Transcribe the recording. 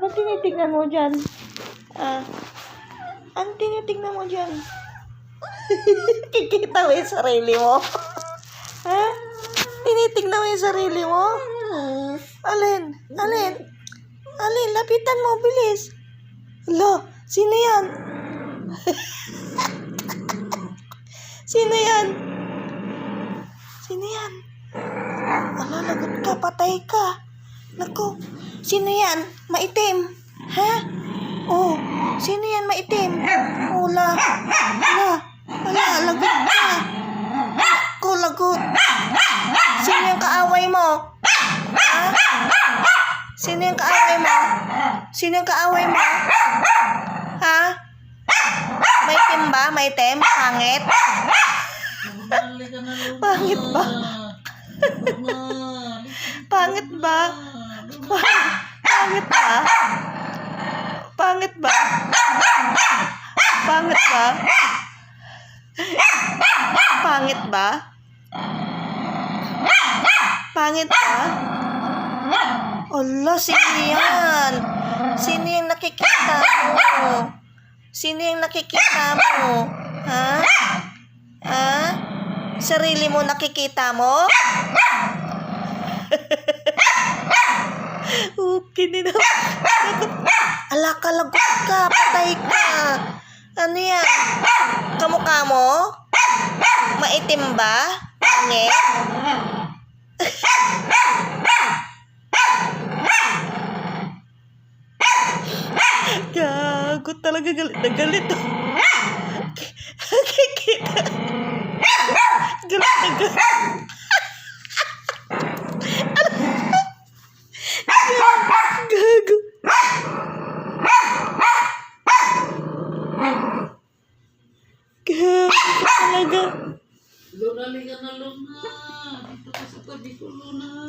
ba't tinitignan mo dyan? Ah, ang tinitignan mo dyan? Kikita mo yung sarili mo? ha? Tinitignan mo yung sarili mo? Alin? Alin? Alin? Lapitan mo, bilis. Hala, sino yan? sino yan? Sino yan? Ala, lagot ka, patay ka. Naku, sino yan? Maitim. Ha? Oh, sino yan maitim? Ula. Ala, ala, lagot ka. Naku, lagot. Sino yung kaaway mo? Ha? Sino yung kaaway mo? Sino yung kaaway mo? Ha? Maitim ba? Maitim? Pangit? Pangit ba? Pangit ba? Pangit ba? Pangit ba? Pangit ba? Pangit ba? Pangit ba? Allah, sino yan? Sino yung nakikita mo? Sino yung nakikita mo? Ha? Ha? Sarili mo nakikita mo? Okay din na. Ala ka, lagot ka. Patay ka. Ano yan? Kamukha mo? Maitim ba? Pangit? Gago talaga galit na galit. Kikita. Galit na galit. Gago. Gago talaga. Luna, halika na, Luna. Dito ka sa tabi ko, Luna.